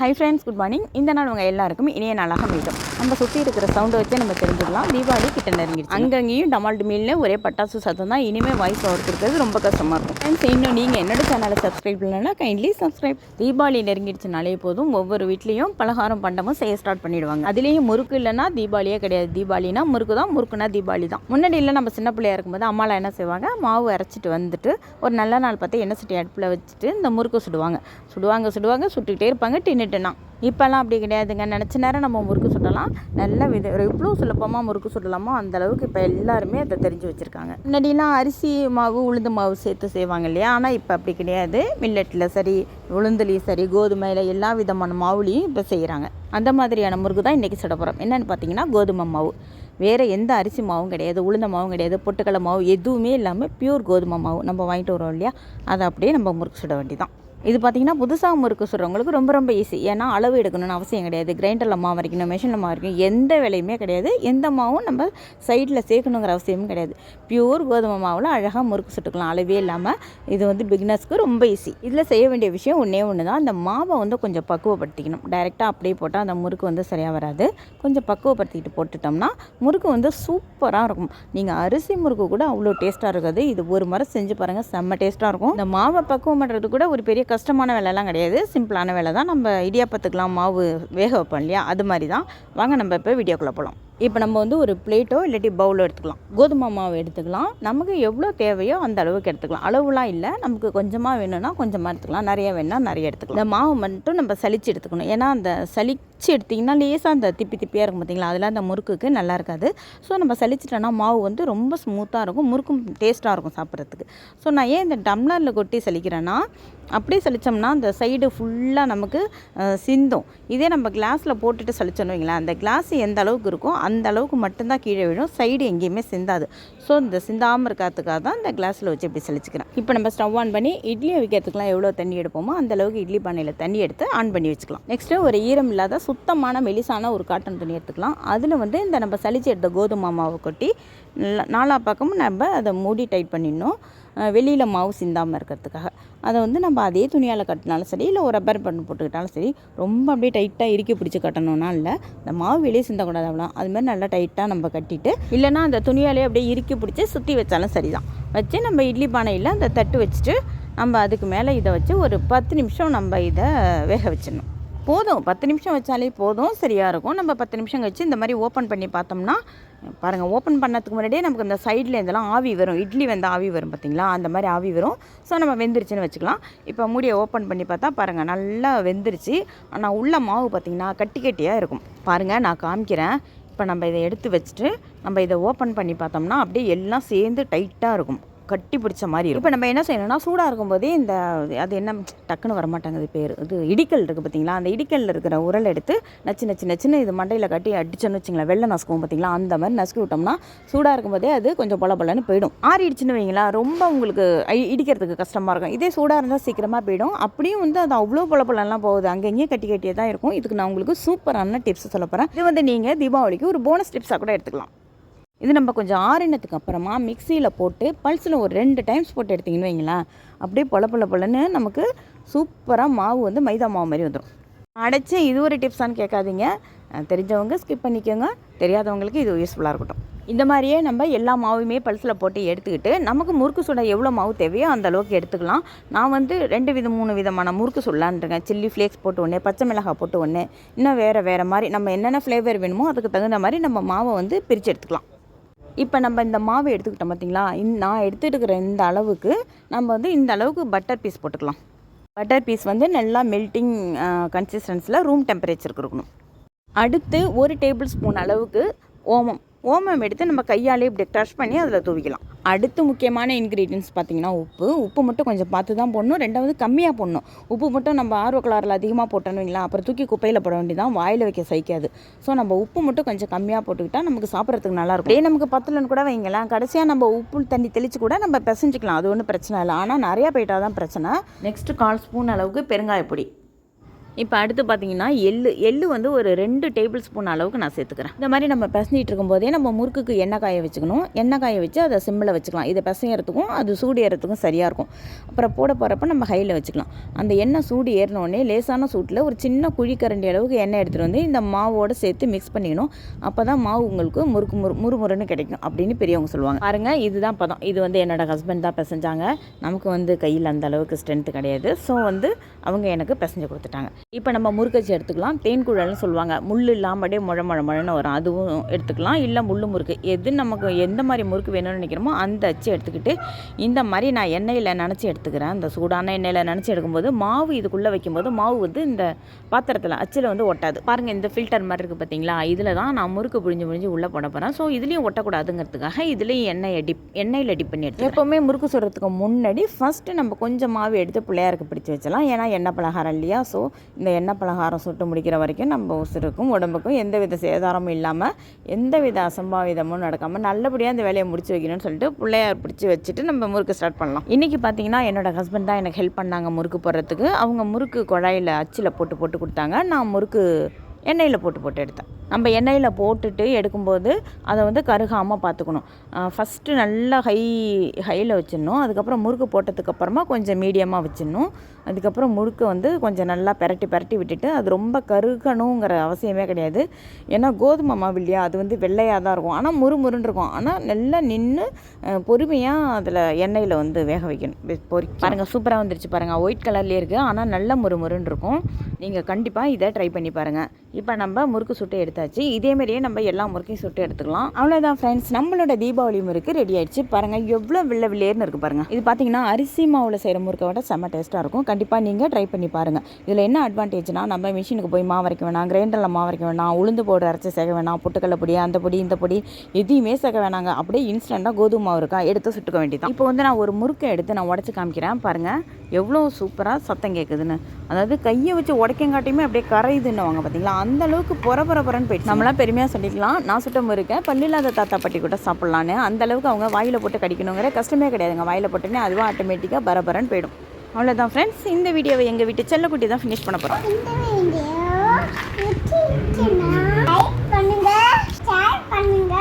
Hi friends good morning இந்த நாள் உங்கள் எல்லாருக்கும் இனிய நாளாக மீண்டும் நம்ம சுற்றி இருக்கிற சவுண்டை வச்சு நம்ம தெரிஞ்சுக்கலாம். தீபாவளி கிட்ட நெருங்கிடுச்சு அங்கங்கேயும் டமால்டு மீல்னு ஒரே பட்டாசு சத்தம் தான். இனிமேல் வாய்ஸ் ஓவர் கொடுக்கறது ரொம்ப கஷ்டமாக இருக்கும். ஃப்ரெண்ட்ஸ் இன்னும் நீங்கள் என்னோட சேனலை சப்ஸ்கிரைப் பண்ணலன்னா கைண்ட்லி சப்ஸ்கிரைப் தீபாவளி நெருங்கிடுச்சுனாலே போதும். ஒவ்வொரு வீட்லேயும் பலகாரம் பண்டமும் செய்ய ஸ்டார்ட் பண்ணிடுவாங்க. அதுலேயும் முறுக்கு இல்லைன்னா தீபாவளியே கிடையாது. தீபாவளினா முறுக்கு தான் முறுக்குனா தீபாவளி தான். முன்னாடி இல்லை நம்ம சின்ன பிள்ளையா இருக்கும்போது அம்மாலாம் என்ன செய்வாங்க? மாவு அரைச்சிட்டு வந்துட்டு ஒரு நல்ல நாள் பார்த்து எண்ணெய் சட்டி அடுப்பில் வச்சுட்டு இந்த முறுக்கு சுடுவாங்க. சுடுவாங்க சுடுவாங்க சுட்டுக்கிட்டே இருப்பாங்க. டின்னு டின்னுட்டுனா இப்போல்லாம் அப்படி கிடையாதுங்க. நினச்ச நேரம் நம்ம முறுக்கு சுடலாம் நல்ல வித எவ்வளோ சுலபமாக முறுக்கு சுடலாமோ அந்தளவுக்கு இப்போ எல்லாருமே அதை தெரிஞ்சு வச்சுருக்காங்க. முன்னாடிலாம் அரிசி மாவு உளுந்து மாவு சேர்த்து செய்வாங்க இல்லையா? ஆனால் இப்போ அப்படி கிடையாது. மில்லட்டில் சரி உளுந்துலேயும் சரி கோதுமையில் எல்லா விதமான மாவுலேயும் இப்போ செய்கிறாங்க அந்த மாதிரியான முறுக்கு தான் இன்றைக்கி சுட போகிறோம் என்னென்னு பார்த்தீங்கன்னா கோதுமை மாவு. வேறு எந்த அரிசி மாவும் கிடையாது உளுந்த மாவும் கிடையாது பொட்டுக்கடலை மாவு எதுவுமே இல்லாமல் பியூர் கோதுமை மாவு நம்ம வாங்கிட்டு வரோம் இல்லையா? அதை அப்படியே நம்ம முறுக்கு சுட வேண்டிதான் இது பார்த்தீங்கன்னா புதுசாக முறுக்கு சுடுறவங்களுக்கு ரொம்ப ரொம்ப ஈஸி ஏன்னா அளவு எடுக்கணும்னு அவசியம் கிடையாது. கிரைண்டரில் மாவு வரைக்கணும் மிஷினில் மாவு வரைக்கும் எந்த வேலையுமே கிடையாது. எந்த மாவும் நம்ம சைடில் சேர்க்கணுங்கிற அவசியமும் கிடையாது. பியூர் கோதுமை மாவில் அழகாக முறுக்கு சுட்டுக்கலாம். அளவே இல்லாமல் இது வந்து பிக்னஸ்க்கு ரொம்ப ஈஸி இதில் செய்ய வேண்டிய விஷயம் ஒன்றே ஒன்று தான் அந்த மாவை வந்து கொஞ்சம் பக்குவப்படுத்திக்கணும். டைரெக்டாக அப்படியே போட்டால் அந்த முறுக்கு வந்து சரியாக வராது. கொஞ்சம் பக்குவப்படுத்திக்கிட்டு போட்டுட்டோம்னா முறுக்கு வந்து சூப்பராக இருக்கும். நீங்கள் அரிசி முறுக்கு கூட அவ்வளோ டேஸ்ட்டாக இருக்காது. இது ஒரு முறை செஞ்சு பாருங்கள் செம்ம டேஸ்ட்டாக இருக்கும். இந்த மாவை பக்குவம் பண்ணுறது கூட ஒரு பெரிய கஷ்டமான வேலைலாம் கிடையாது. சிம்பிளான வேலை தான். நம்ம இடியாப்பத்துக்கெலாம் மாவு வேக வைப்போம் இல்லையா? அது மாதிரி தான். வாங்க நம்ம இப்போ வீடியோக்குள்ளே போகலாம். இப்போ நம்ம வந்து ஒரு பிளேட்டோ இல்லாட்டி பவுலோ எடுத்துக்கலாம். கோதுமை மாவு எடுத்துக்கலாம். நமக்கு எவ்வளோ தேவையோ அந்த அளவுக்கு எடுத்துக்கலாம். அளவுலாம் இல்லை. நமக்கு கொஞ்சமாக வேணும்னா கொஞ்சமாக எடுத்துக்கலாம். நிறைய வேணும்னா நிறைய எடுத்துக்கலாம். இந்த மாவு மட்டும் நம்ம சளிச்சு எடுத்துக்கணும். ஏன்னா அந்த சலிச்சு எடுத்திங்கன்னா லேசாக அந்த திப்பி திப்பியாக இருக்கும் பார்த்தீங்களா? அதெல்லாம் அந்த முறுக்குக்கு நல்லா இருக்காது. ஸோ நம்ம சலிச்சிட்டோன்னா மாவு வந்து ரொம்ப ஸ்மூத்தாக இருக்கும். முறுக்கும் டேஸ்ட்டாக இருக்கும் சாப்பிட்றதுக்கு. ஸோ நான் ஏன் இந்த டம்ளரில் கொட்டி சலிக்கிறேன்னா அப்படியே சலித்தோம்னா அந்த சைடு ஃபுல்லாக நமக்கு சிந்தும். இதே நம்ம கிளாஸில் போட்டுட்டு சளிச்சோன்னு வைங்களேன் அந்த கிளாஸ் எந்த அளவுக்கு இருக்கோ அந்த அளவுக்கு மட்டும்தான் கீழே விழும். சைடு எங்கேயுமே சிந்தாது. ஸோ இந்த சிந்தாமல் இருக்கிறதுக்காக தான் இந்த கிளாஸில் வச்சு இப்படி சலிச்சுக்கிறேன். இப்போ நம்ம ஸ்டவ் ஆன் பண்ணி இட்லி வைக்கிறதுக்குலாம் எவ்வளோ தண்ணி எடுப்போமோ அந்த அளவுக்கு இட்லி பானையில் தண்ணி எடுத்து ஆன் பண்ணி வச்சுக்கலாம். நெக்ஸ்ட்டு ஒரு ஈரம் இல்லாத சுத்தமான மெலிசான ஒரு காட்டன் துணி எடுத்துக்கலாம். அதில் வந்து இந்த நம்ம சளிச்சு எடுத்த கோதுமை மாவை கொட்டி நல்லா- நாலா பக்கமும் நம்ம அதை மூடி டைட் பண்ணிடணும். வெளியில் மாவு சிந்தாமல் இருக்கிறதுக்காக. அதை வந்து நம்ம அதே துணியால் கட்டினாலும் சரி இல்லை ஒரு ரப்பர் பண்ணு போட்டுக்கிட்டாலும் சரி ரொம்ப அப்படியே டைட்டாக இறுக்கி பிடிச்சி கட்டணும்னா இல்லை அந்த மாவு வெளியே சிந்தக்கூடாது அவ்வளோ அது மாதிரி நல்லா டைட்டாக நம்ம கட்டிட்டு இல்லைன்னா அந்த துணியாலே அப்படியே இறுக்கி பிடிச்சி சுற்றி வச்சாலும் சரிதான். வச்சு நம்ம இட்லி பானையில் அந்த தட்டு வச்சுட்டு நம்ம அதுக்கு மேலே இதை வச்சு ஒரு பத்து நிமிஷம் நம்ம இதை வேக வச்சிடணும். போதும். பத்து நிமிஷம் வச்சாலே போதும். சரியாக இருக்கும். நம்ம பத்து நிமிஷம் கழிச்சு இந்த மாதிரி ஓப்பன் பண்ணி பார்த்தோம்னா பாருங்கள் ஓப்பன் பண்ணதுக்கு முன்னாடியே நமக்கு இந்த சைடில் இதெல்லாம் ஆவி வரும். இட்லி வந்து ஆவி வரும் பார்த்தீங்களா? அந்த மாதிரி ஆவி வரும். ஸோ நம்ம வெந்துருச்சுன்னு வச்சுக்கலாம். இப்போ மூடியை ஓப்பன் பண்ணி பார்த்தா பாருங்கள் நல்லா வெந்துருச்சு. ஆனால் உள்ள மாவு பார்த்திங்கன்னா கட்டி கட்டியாக இருக்கும். பாருங்கள் நான் காமிக்கிறேன். இப்போ நம்ம இதை எடுத்து வச்சுட்டு நம்ம இதை ஓப்பன் பண்ணி பார்த்தோம்னா அப்படியே எல்லாம் சேர்ந்து டைட்டாக இருக்கும். கட்டி பிடிச்ச மாதிரி இருக்கும். இப்போ நம்ம என்ன செய்யணும்னா சூடாக இருக்கும்போதே இந்த அது என்ன டக்குன்னு வரமாட்டாங்குது பேர். இது இடிக்கல் இருக்குது பார்த்தீங்களா அந்த இடிக்கல்ல இருக்கிற உரல் எடுத்து நச்சு நச்சு நச்சுன்னு இது மண்டையில் கட்டி அடிச்சோன்னு வச்சுங்களேன் வெள்ளை நசுக்குவோம் பார்த்தீங்களா அந்த மாதிரி நசுக்கி விட்டோம்னா சூடாக இருக்கும்போதே அது கொஞ்சம் பொல பொலன்னு போயிடும். ஆறிடுச்சுன்னு வைங்களா ரொம்ப உங்களுக்கு இடிக்கிறதுக்கு கஷ்டமாக இருக்கும். இதே சூடாக இருந்தால் சீக்கிரமாக போயிடும். அப்படியும் வந்து அது அவ்வளோ பொல பொலலாம் போகுது. அங்கங்கேயே கட்டி கட்டியே தான் இருக்கும். இதுக்கு நான் உங்களுக்கு சூப்பரான டிப்ஸ் சொல்ல போகிறேன் இது வந்து நீங்கள் தீபாவளிக்கு ஒரு போனஸ் டிப்ஸாக கூட எடுத்துக்கலாம். இது நம்ம கொஞ்சம் ஆறினதுக்கு அப்புறமா மிக்சியில் போட்டு பல்ஸில் ஒரு ரெண்டு டைம்ஸ் போட்டு எடுத்திங்கன்னு வைங்களேன். அப்படியே பொல பொல பொலன்னு நமக்கு சூப்பராக மாவு வந்து மைதா மாவு மாதிரி வந்துடும் அடைச்சி இது ஒரு டிப்ஸான்னு கேட்காதீங்க. தெரிஞ்சவங்க ஸ்கிப் பண்ணிக்கோங்க. தெரியாதவங்களுக்கு இது யூஸ்ஃபுல்லாக இருக்கட்டும். இந்த மாதிரியே நம்ம எல்லா மாவுமே பல்ஸில் போட்டு எடுத்துக்கிட்டு நமக்கு முறுக்கு சுட எவ்வளோ மாவு தேவையோ அந்த அளவுக்கு எடுத்துக்கலாம். நான் வந்து ரெண்டு விதம் மூணு விதமான முறுக்கு சுடலான்ருக்கேன் சில்லி ஃப்ளேக்ஸ் போட்டு ஒன்று பச்சை மிளகாய் போட்டு ஒன்று இன்னும் வேறு வேறு மாதிரி நம்ம என்னென்ன ஃப்ளேவர் வேணுமோ அதுக்கு தகுந்த மாதிரி நம்ம மாவை வந்து பிரித்து எடுத்துக்கலாம். இப்போ நம்ம இந்த மாவு எடுத்துக்கிட்டோம் பார்த்தீங்களா இந்த நான் எடுத்துகிட்டு இந்த அளவுக்கு நம்ம வந்து இந்த அளவுக்கு பட்டர் பீஸ் போட்டுக்கலாம். பட்டர் பீஸ் வந்து நல்லா மெல்ட்டிங் கன்சிஸ்டன்ஸில் ரூம் டெம்பரேச்சருக்கு இருக்கணும். அடுத்து ஒரு டேபிள் ஸ்பூன் அளவுக்கு ஓமம். ஓமம் எடுத்து நம்ம கையாலே இப்படி க்ரஷ் பண்ணி அதில் தூவிக்கலாம். அடுத்து முக்கியமான இன்க்ரீடியன்ஸ் பார்த்தீங்கன்னா உப்பு. உப்பு மட்டும் கொஞ்சம் பார்த்து தான் போடணும். ரெண்டாவது கம்மியாக போடணும். உப்பு மட்டும் நம்ம ஆர்வ கலரில் அதிகமாக போட்டோன்னு வைங்களா அப்புறம் தூக்கி குப்பையில் போட வேண்டியதான் வாயில் வைக்க சைக்காது ஸோ நம்ம உப்பு மட்டும் கொஞ்சம் கம்மியாக போட்டுக்கிட்டா நமக்கு சாப்பிட்றதுக்கு நல்லா இருக்கும். அப்படியே நமக்கு பத்தலன்னு கூட வைங்களேன். கடைசியாக நம்ம உப்பு தண்ணி தெளித்து கூட நம்ம பிசைஞ்சிக்கலாம். அது ஒன்றும் பிரச்சனை இல்லை. ஆனால் நிறையா போயிட்டா தான் பிரச்சனை. நெக்ஸ்ட்டு கால் ஸ்பூன் அளவுக்கு பெருங்காயப்பொடி. இப்போ அடுத்து பார்த்தீங்கன்னா எள்ளு. எள்ளு வந்து ஒரு ரெண்டு டேபிள் ஸ்பூன் அளவுக்கு நான் சேர்த்துக்கிறேன். இந்த மாதிரி நம்ம பிசைஞ்சிட்டு இருக்கும்போதே நம்ம முறுக்குக்கு எண்ணெய் காய வச்சுக்கணும். எண்ணெய் காய வச்சு அதை சிம்மில் வச்சுக்கலாம். இதை பிசையறதுக்கும் அது சூடு ஏறத்துக்கும் சரியாக இருக்கும். அப்புறம் போட போகிறப்ப நம்ம ஹையில் வச்சுக்கலாம். அந்த எண்ணெய் சூடு ஏறினோடனே லேசான சூட்டில் ஒரு சின்ன குழிக்கரண்டி அளவுக்கு எண்ணெய் எடுத்துகிட்டு வந்து இந்த மாவோடு சேர்த்து மிக்ஸ் பண்ணிக்கணும். அப்போ தான் மாவு உங்களுக்கு முறுக்கு முறு முறுமுறுன்னு கிடைக்கும் அப்படின்னு பெரியவங்க சொல்லுவாங்க. பாருங்க இதுதான் பதம். இது வந்து என்னோட ஹஸ்பண்ட் தான் பிசைஞ்சாங்க. நமக்கு வந்து கையில் அந்த அளவுக்கு ஸ்ட்ரென்த்து கிடையாது. ஸோ வந்து அவங்க எனக்கு பிசைஞ்சு கொடுத்துட்டாங்க. இப்போ நம்ம முறுக்கச்சி எடுத்துக்கலாம். தேன் குழல்னு சொல்லுவாங்க. முள் இல்லாமல் அப்படியே முழ முழ முழன்னு வரும். அதுவும் எடுத்துக்கலாம். இல்லை முள்ளு முறுக்கு. எது நமக்கு எந்த மாதிரி முறுக்கு வேணும்னு நினைக்கிறோமோ அந்த அச்சு எடுத்துக்கிட்டு இந்த மாதிரி நான் எண்ணெயில் நினச்சி எடுத்துக்கிறேன். அந்த சூடான எண்ணெயில் நினச்சி எடுக்கும்போது மாவு இதுக்குள்ளே வைக்கும்போது மாவு வந்து இந்த பாத்திரத்தில் அச்சில் வந்து ஒட்டாது. பாருங்கள் இந்த ஃபில்டர் மாதிரி இருக்குது பார்த்தீங்களா இதில் தான் நான் முறுக்கு புழிஞ்சு புழிஞ்சு உள்ளே போட போகிறேன் ஸோ இதுலேயும் ஒட்டக்கூடாதுங்கிறதுக்காக இதுலேயும் எண்ணெயை டிப் எண்ணெயில் டிப் பண்ணி எடுத்து எப்போவுமே முறுக்கு சுடுறதுக்கு முன்னாடி ஃபஸ்ட்டு நம்ம கொஞ்சம் மாவு எடுத்து பிள்ளையாருக்கு பிடிச்சி வச்சலாம். ஏன்னா எண்ணெய் பலகாரம் இல்லையா? ஸோ இந்த எண்ணெய் பலகாரம் சுட்டு முடிக்கிற வரைக்கும் நம்ம உசுருக்கும் உடம்புக்கும் எந்த வித சேதாரமும் இல்லாமல் எந்த வித அசம்பாவிதமும் நடக்காமல் நல்லபடியாக இந்த வேலையை முடிச்சு வைக்கணும்னு சொல்லிட்டு பிள்ளையார் பிடிச்சி வச்சுட்டு நம்ம முறுக்கு ஸ்டார்ட் பண்ணலாம். இன்றைக்கி பார்த்தீங்கன்னா என்னோட ஹஸ்பண்ட் தான் எனக்கு ஹெல்ப் பண்ணாங்க முறுக்கு போடுறதுக்கு. அவங்க முறுக்கு குழாயில் அச்சில் போட்டு போட்டு கொடுத்தாங்க. நான் முறுக்கு எண்ணெயில் போட்டு போட்டு எடுத்தேன். நம்ம எண்ணெயில் போட்டுட்டு எடுக்கும்போது அதை வந்து கருகாமல் பார்த்துக்கணும். ஃபஸ்ட்டு நல்லா ஹை ஹையில் வச்சிடணும். அதுக்கப்புறம் முறுக்கு போட்டதுக்கப்புறமா கொஞ்சம் மீடியமாக வச்சிடணும். அதுக்கப்புறம் முறுக்கு வந்து கொஞ்சம் நல்லா பெரட்டி பெரட்டி விட்டுட்டு அது ரொம்ப கருகணுங்கிற அவசியமே கிடையாது. ஏன்னா கோதுமை மாவு இல்லையா? அது வந்து வெள்ளையாக தான் இருக்கும். ஆனால் முறுமுறுன்னு இருக்கும். ஆனால் நல்லா நின்று பொறுமையாக அதில் எண்ணெயில் வந்து வேக வைக்கணும். பொறி பாருங்கள் சூப்பராக வந்துருச்சு பாருங்கள் ஒயிட் கலர்லேயே இருக்குது ஆனால் நல்ல முறுமுறுன்னு இருக்கும். நீங்கள் கண்டிப்பாக இதை ட்ரை பண்ணி பாருங்கள் இப்போ நம்ம முறுக்கு சுட்டு எடுத்தாச்சு. இதே மாதிரியே நம்ம எல்லா முறுக்கையும் சுட்டு எடுத்துக்கலாம். அவ்வளோதான் ஃப்ரெண்ட்ஸ் நம்மளோட தீபாவளி முறுக்கு ரெடி ஆயிடுச்சு. பாருங்கள் எவ்வளோ வில்ல வில்லேர்னு இருக்குது பாருங்கள் இது பார்த்தீங்கன்னா அரிசி மாவில் செய்கிற முறுக்கை விட செம்ம டேஸ்ட்டாக இருக்கும். கண்டிப்பாக நீங்கள் ட்ரை பண்ணி பாருங்கள் இதில் என்ன அட்வான்டேஜ்னா நம்ம மிஷினுக்கு போய் மாவு வரைக்க வேணாம் கிரைண்டரில் மாவு வரைக்க வேணாம் உளுந்து போடு அரைச்சி சேர்க்க வேணாம் பொட்டுக்கடலை பொடி அந்த பொடி இந்த பொடி எதையுமே சேர்க்க வேணாங்க. அப்படியே இன்ஸ்டண்ட்டாக கோதுமை மாவு இருக்கா எடுத்து சுட்டுக்க வேண்டியதான் இப்போ வந்து நான் ஒரு முறுக்கை எடுத்து நான் உடச்சி காமிக்கிறேன். பாருங்கள் எவ்வளோ சூப்பராக சத்தம் கேட்குதுன்னு அதாவது கையை வச்சு உடைக்கங்காட்டியுமே அப்படியே கரையுதுன்னுவாங்க பார்த்தீங்களா அந்த அளவுக்கு புற பொற பொறன்னு போயிடுச்சு. நம்மளாம் பெருமையாக சொல்லிக்கலாம் நான் சுட்டம் இருக்கேன். பல்லில்லாத தாத்தா பாட்டி கூட சாப்பிட்லான்னு. அந்த அளவுக்கு அவங்க வாயில் போட்டு கடிக்கணுங்கிற கஷ்டமே கிடையாதுங்க. வாயில் போட்டுனே அதுவும் ஆட்டோமேட்டிக்காக பரபரன்னு போயிடும். அவ்வளோதான் ஃப்ரெண்ட்ஸ் இந்த வீடியோவை எங்கள் வீட்டு செல்லக்குட்டி தான் ஃபினிஷ் பண்ண போகிறோம் பண்ணுங்க